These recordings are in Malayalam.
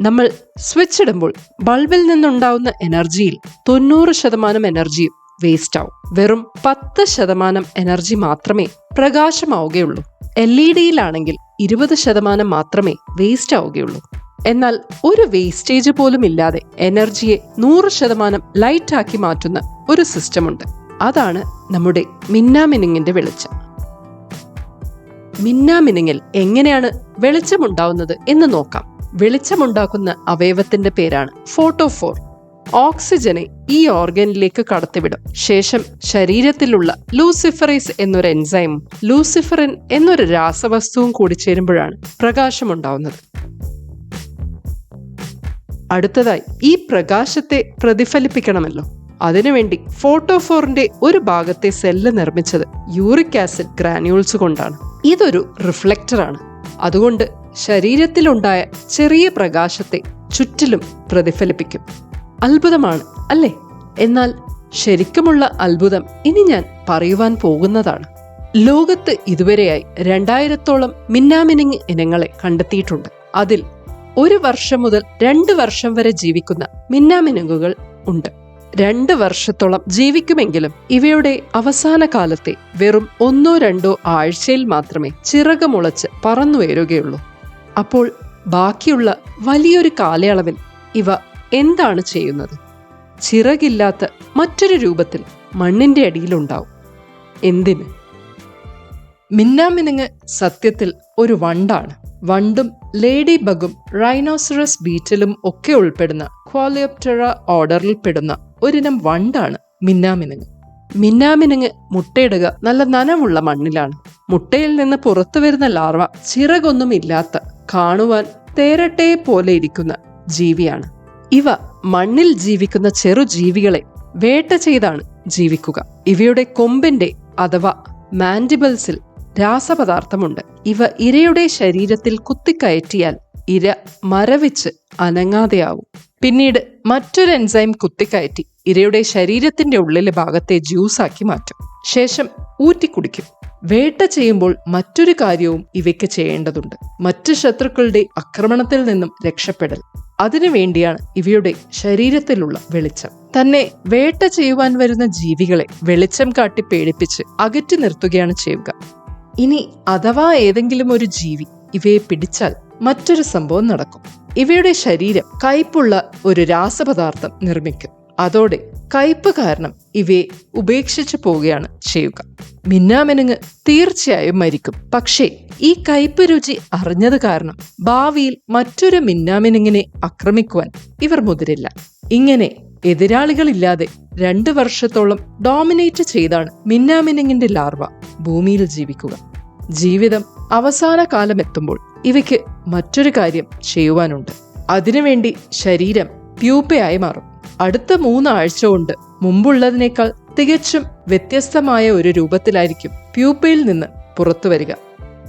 നമ്മൾ സ്വിച്ച് ഇടുമ്പോൾ ബൾബിൽ നിന്നുണ്ടാവുന്ന എനർജിയിൽ തൊണ്ണൂറ് ശതമാനം എനർജിയും വേസ്റ്റ് ആവും. വെറും പത്ത് ശതമാനം എനർജി മാത്രമേ പ്രകാശമാവുകയുള്ളൂ. എൽ ഇ ഡിയിലാണെങ്കിൽ ഇരുപത് ശതമാനം മാത്രമേ വേസ്റ്റ് ആവുകയുള്ളൂ. എന്നാൽ ഒരു വേസ്റ്റേജ് പോലും ഇല്ലാതെ എനർജിയെ നൂറ് ശതമാനം ലൈറ്റ് ആക്കി മാറ്റുന്ന ഒരു സിസ്റ്റമുണ്ട് അതാണ് നമ്മുടെ മിന്നാമിനിങ്ങിന്റെ വെളിച്ചം. മിന്നാമിനുങ്ങിൽ എങ്ങനെയാണ് വെളിച്ചമുണ്ടാവുന്നത് എന്ന് നോക്കാം. വെളിച്ചമുണ്ടാക്കുന്ന അവയവത്തിന്റെ പേരാണ് ഫോട്ടോഫോർ. ഓക്സിജനെ ഈ ഓർഗനിലേക്ക് കടത്തിവിടും. ശേഷം ശരീരത്തിലുള്ള ലൂസിഫറൈസ് എന്നൊരു എൻസൈം ലൂസിഫറിൻ എന്നൊരു രാസവസ്തുവും കൂടി ചേരുമ്പോഴാണ് പ്രകാശമുണ്ടാവുന്നത്. അടുത്തതായി ഈ പ്രകാശത്തെ പ്രതിഫലിപ്പിക്കണമല്ലോ. അതിനുവേണ്ടി ഫോട്ടോഫോറിന്റെ ഒരു ഭാഗത്തെ സെല്ല് നിർമ്മിച്ചത് യൂറിക് ആസിഡ് ഗ്രാന്യൂൾസ് കൊണ്ടാണ്. ഇതൊരു റിഫ്ലക്ടറാണ്. അതുകൊണ്ട് ശരീരത്തിലുണ്ടായ ചെറിയ പ്രകാശത്തെ ചുറ്റിലും പ്രതിഫലിപ്പിക്കും. അത്ഭുതമാണ് അല്ലേ? എന്നാൽ ശരിക്കുമുള്ള അത്ഭുതം ഇനി ഞാൻ പറയുവാൻ പോകുന്നതാണ്. ലോകത്ത് ഇതുവരെയായി രണ്ടായിരത്തോളം മിന്നാമിനിങ് ഇനങ്ങളെ കണ്ടെത്തിയിട്ടുണ്ട്. അതിൽ ഒരു വർഷം മുതൽ രണ്ട് വർഷം വരെ ജീവിക്കുന്ന മിന്നാമിനുങ്ങുകൾ ഉണ്ട്. രണ്ട് വർഷത്തോളം ജീവിക്കുമെങ്കിലും ഇവയുടെ അവസാന കാലത്തെ വെറും ഒന്നോ രണ്ടോ ആഴ്ചയിൽ മാത്രമേ ചിറകമുളച്ച് പറന്നുയരുകയുള്ളൂ. അപ്പോൾ ബാക്കിയുള്ള വലിയൊരു കാലയളവിൽ ഇവ എന്താണ് ചെയ്യുന്നത്? ചിറകില്ലാത്ത മറ്റൊരു രൂപത്തിൽ മണ്ണിന്റെ അടിയിലുണ്ടാവും എന്തിന്? മിന്നാമിനുങ്ങ് സത്യത്തിൽ ഒരു വണ്ടാണ്. വണ്ടും ലേഡി ബഗും റൈനോസറസ് ബീറ്റലും ഒക്കെ ഉൾപ്പെടുന്ന ക്വാലിയോപ്റ്ററ ഓർഡറിൽ പെടുന്ന ഒരിനം വണ്ടാണ് മിന്നാമിനുങ്ങ്. മിന്നാമിനുങ്ങ് മുട്ടയിടുക നല്ല നനവുള്ള മണ്ണിലാണ്. മുട്ടയിൽ നിന്ന് പുറത്തു വരുന്ന ലാർവ ചിറകൊന്നും ഇല്ലാത്ത കാണുവാൻ തേരട്ടെ പോലെ ഇരിക്കുന്ന ജീവിയാണ്. ഇവ മണ്ണിൽ ജീവിക്കുന്ന ചെറു ജീവികളെ വേട്ട ചെയ്താണ് ജീവിക്കുക. ഇവയുടെ കൊമ്പിന്റെ അഥവാ മാൻഡിബിൾസിൽ രാസപദാർത്ഥമുണ്ട്. ഇവ ഇരയുടെ ശരീരത്തിൽ കുത്തിക്കയറ്റിയാൽ ഇര മരവിച്ച് അനങ്ങാതെയാവും. പിന്നീട് മറ്റൊരു എൻസൈം കുത്തിക്കയറ്റി ഇരയുടെ ശരീരത്തിന്റെ ഉള്ളിലെ ഭാഗത്തെ ജ്യൂസാക്കി മാറ്റും. ശേഷം ഊറ്റിക്കുടിക്കും വേട്ട ചെയ്യുമ്പോൾ മറ്റൊരു കാര്യവും ഇവയ്ക്ക് ചെയ്യേണ്ടതുണ്ട്. മറ്റു ശത്രുക്കളുടെ ആക്രമണത്തിൽ നിന്നും രക്ഷപ്പെടൽ. അതിനുവേണ്ടിയാണ് ഇവയുടെ ശരീരത്തിലുള്ള വെളിച്ചം. തന്നെ വേട്ട ചെയ്യുവാൻ വരുന്ന ജീവികളെ വെളിച്ചം കാട്ടി പേടിപ്പിച്ച് അകറ്റി നിർത്തുകയാണ് ചെയ്യുക. ഇനി അഥവാ ഏതെങ്കിലും ഒരു ജീവി ഇവയെ പിടിച്ചാൽ മറ്റൊരു സംഭവം നടക്കും. ഇവയുടെ ശരീരം കയ്പുള്ള ഒരു രാസപദാർത്ഥം നിർമ്മിക്കും. അതോടെ കയ്പ് കാരണം ഇവയെ ഉപേക്ഷിച്ചു പോവുകയാണ് ചെയ്യുക. മിന്നാമിനുങ്ങ് തീർച്ചയായും മരിക്കും. പക്ഷേ ഈ കയ്പ് രുചി അറിഞ്ഞത് കാരണം ഭാവിയിൽ മറ്റൊരു മിന്നാമിനുങ്ങിനെ ആക്രമിക്കുവാൻ ഇവർ മുതിരില്ല. ഇങ്ങനെ എതിരാളികളില്ലാതെ രണ്ട് വർഷത്തോളം ഡോമിനേറ്റ് ചെയ്താണ് മിന്നാമിനുങ്ങിന്റെ ലാർവ ഭൂമിയിൽ ജീവിക്കുക. ജീവിതം അവസാന കാലം എത്തുമ്പോൾ ഇവയ്ക്ക് മറ്റൊരു കാര്യം ചെയ്യുവാനുണ്ട്. അതിനുവേണ്ടി ശരീരം പ്യൂപ്പയായി മാറും. അടുത്ത മൂന്നാഴ്ച കൊണ്ട് മുമ്പുള്ളതിനേക്കാൾ തികച്ചും വ്യത്യസ്തമായ ഒരു രൂപത്തിലായിരിക്കും പ്യൂപ്പയിൽ നിന്ന് പുറത്തു വരിക.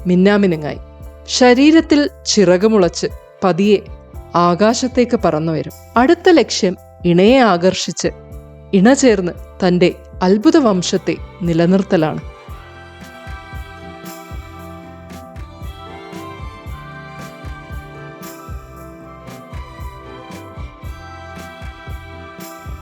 മിന്നാമിനുങ്ങായി. ശരീരത്തിൽ ചിറകുമുളച്ച് പതിയെ ആകാശത്തേക്ക് പറന്നു വരും. അടുത്ത ലക്ഷ്യം ഇണയെ ആകർഷിച്ച് ഇണ ചേർന്ന് തന്റെ അത്ഭുത വംശത്തെ നിലനിർത്തലാണ്.